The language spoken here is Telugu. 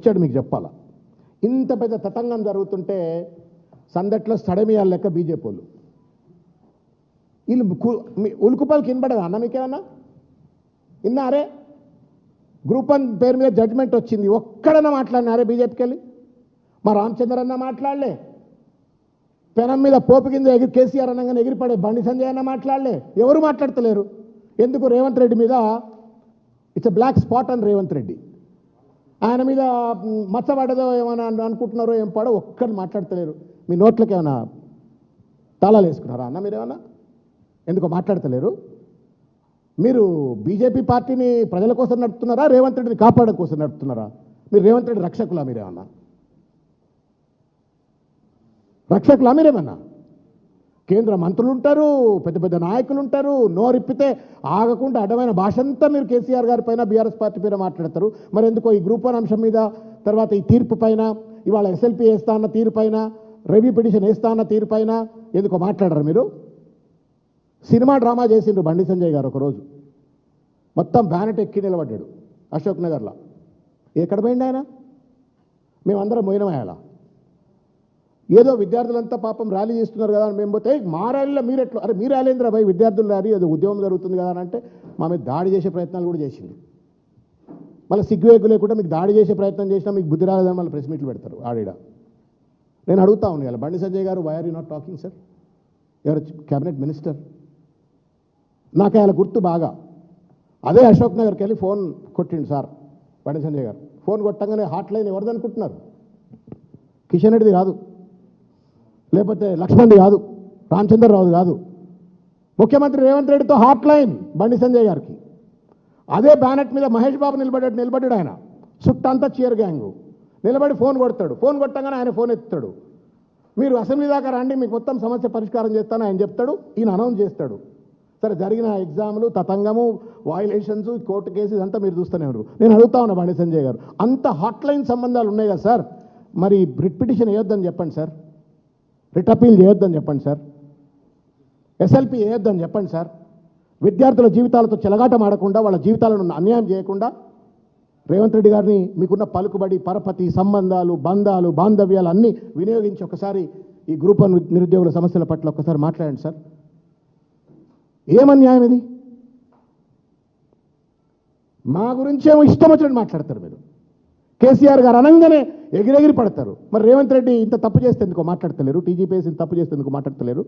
వచ్చాడు మీకు చెప్పాలా? ఇంత పెద్ద తతంగం జరుగుతుంటే సందట్లో సడమియాల లెక్క బీజేపీ వాళ్ళు. వీళ్ళు కు- మీ- అన్న మీకేమన్నా? విన్నారే? గ్రూప్ వన్ పేరు మీద జడ్జ్మెంట్ వచ్చింది. ఒక్కడన్నా మాట్లాడినారే బీజేపీకి వెళ్ళి మా రామచంద్ర అన్న మాట్లాడలే. పెనం మీద పోపు కింద ఎగిరి కేసీఆర్ అనగానే ఎగిరిపడే బండి సంజయ్ అన్న మాట్లాడలే. ఎవరు మాట్లాడతలేరు? ఎందుకు రేవంత్ రెడ్డి మీద? ఇట్స్ బ్లాక్ స్పాట్ అని రేవంత్ రెడ్డి. ఆయన మీద మ్, మచ్చ పడదో ఏమైనా అనుకుంటున్నారో ఏం పడో ఒక్కరిని మాట్లాడతలేరు. మీ నోట్లకి ఏమైనా తాళాలు వేసుకున్నారా అన్న మీరేమన్నా? ఎందుకో మాట్లాడతలేరు. మీరు బీజేపీ పార్టీని ప్రజల కోసం నడుపుతున్నారా? రేవంత్ రెడ్డిని కాపాడడం కోసం నడుపుతున్నారా? మీరు రేవంత్ రెడ్డి రక్షకులా మీరేమన్నా? రక్షకులా మీరేమన్నా? కేంద్ర మంత్రులు ఉంటారు పెద్ద పెద్ద నాయకులు ఉంటారు నోరిప్పితే ఆగకుండా అడ్డమైన భాష అంతా మీరు కేసీఆర్ గారి పైన బీఆర్ఎస్ పార్టీ పైన మాట్లాడతారు. మరి ఎందుకో ఈ గ్రూప్ వన్ అంశం మీద తర్వాత ఈ తీర్పు పైన ఇవాళ ఎస్ఎల్పి వేస్తా అన్న తీరు పైన రెవ్యూ పిటిషన్ వేస్తా అన్న తీరు పైన ఎందుకో మాట్లాడరు మీరు? సినిమా డ్రామా చేసిండ్రు బండి సంజయ్ గారు ఒకరోజు. మొత్తం బ్యానెట్ ఎక్కి నిలబడ్డాడు అశోక్ నగర్లో. ఎక్కడ పోయిండు ఆయన? మేమందరం పోయినమేయాలా ఏదో విద్యార్థులంతా పాపం ర్యాలీ చేస్తున్నారు కదా అని మేము పోతే మా ర్యాలీలో మీరు ఎట్లా అరే మీరు ర్యాలీంద్ర భయ్ విద్యార్థులు ర్యాలీ అది ఉద్యమం జరుగుతుంది కదా అని అంటే మా మీద దాడి చేసే ప్రయత్నాలు కూడా చేసింది మళ్ళీ సిగ్గువేకు లేకుండా మీకు దాడి చేసే ప్రయత్నం చేసినా మీకు బుద్ధి రాలేదని మళ్ళీ ప్రెస్ మీట్లు పెడతారు ఆడిడ నేను అడుగుతా ఉన్నాను ఇలా బండి సంజయ్ గారు why are you not talking sir ఎవరు క్యాబినెట్ మినిస్టర్ నాకు ఆయన గుర్తు బాగా. అదే అశోక్ నగర్కి వెళ్ళి ఫోన్ కొట్టిండు సార్ బండి సంజయ్ గారు. ఫోన్ కొట్టంగానే హాట్ లైన్ ఎవరిది కిషన్ రెడ్డిది కాదు. లేకపోతే లక్ష్మణ్ కాదు రామచంద్రరావు కాదు. ముఖ్యమంత్రి రేవంత్ రెడ్డితో హాట్ లైన్ బండి సంజయ్ గారికి. అదే బ్యానెట్ మీద మహేష్ బాబు నిలబడ్డాడు నిలబడ్డాడు ఆయన. చుట్టంతా చీర్ గ్యాంగు. నిలబడి ఫోన్ కొడతాడు. ఫోన్ కొట్టంగానే ఆయన ఫోన్ ఎత్తుతాడు. మీరు అసెంబ్లీ దాకా రండి మీకు మొత్తం సమస్య పరిష్కారం చేస్తాను ఆయన చెప్తాడు. ఈయన అనౌన్స్ చేస్తాడు. సరే జరిగిన ఎగ్జామ్లు తతంగము వాయిలేషన్స్ కోర్టు కేసు ఇదంతా మీరు చూస్తూనే ఉన్నారు. నేను అడుగుతా ఉన్నా బండి సంజయ్ గారు అంత హాట్ లైన్ సంబంధాలు ఉన్నాయి కదా సార్? మరి రిట్ పిటిషన్ వేయొద్దని చెప్పండి సార్. రిట్ అపీల్ చేయొద్దని చెప్పండి సార్. ఎస్ఎల్పి వేయొద్దని చెప్పండి సార్. విద్యార్థుల జీవితాలతో చెలగాటం ఆడకుండా వాళ్ళ జీవితాలను అన్యాయం చేయకుండా రేవంత్ రెడ్డి గారిని మీకున్న పలుకుబడి పరపతి సంబంధాలు బంధాలు బాంధవ్యాలు అన్నీ వినియోగించి ఒకసారి ఈ గ్రూప్ వన్ నిరుద్యోగుల సమస్యల పట్ల ఒకసారి మాట్లాడండి సార్. ఏమన్యాయం ఇది? మా గురించేమో ఇష్టం వచ్చినట్టు మాట్లాడతారు మీరు. కేసీఆర్ గారు అనంగానే ఎగిరెగిరి పడతారు. మరి రేవంత్ రెడ్డి ఇంత తప్పు చేస్తే ఎందుకో మాట్లాడతలేరు? టీజీపీఎస్ ఇంత తప్పు చేస్తే ఎందుకు మాట్లాడతలేరు?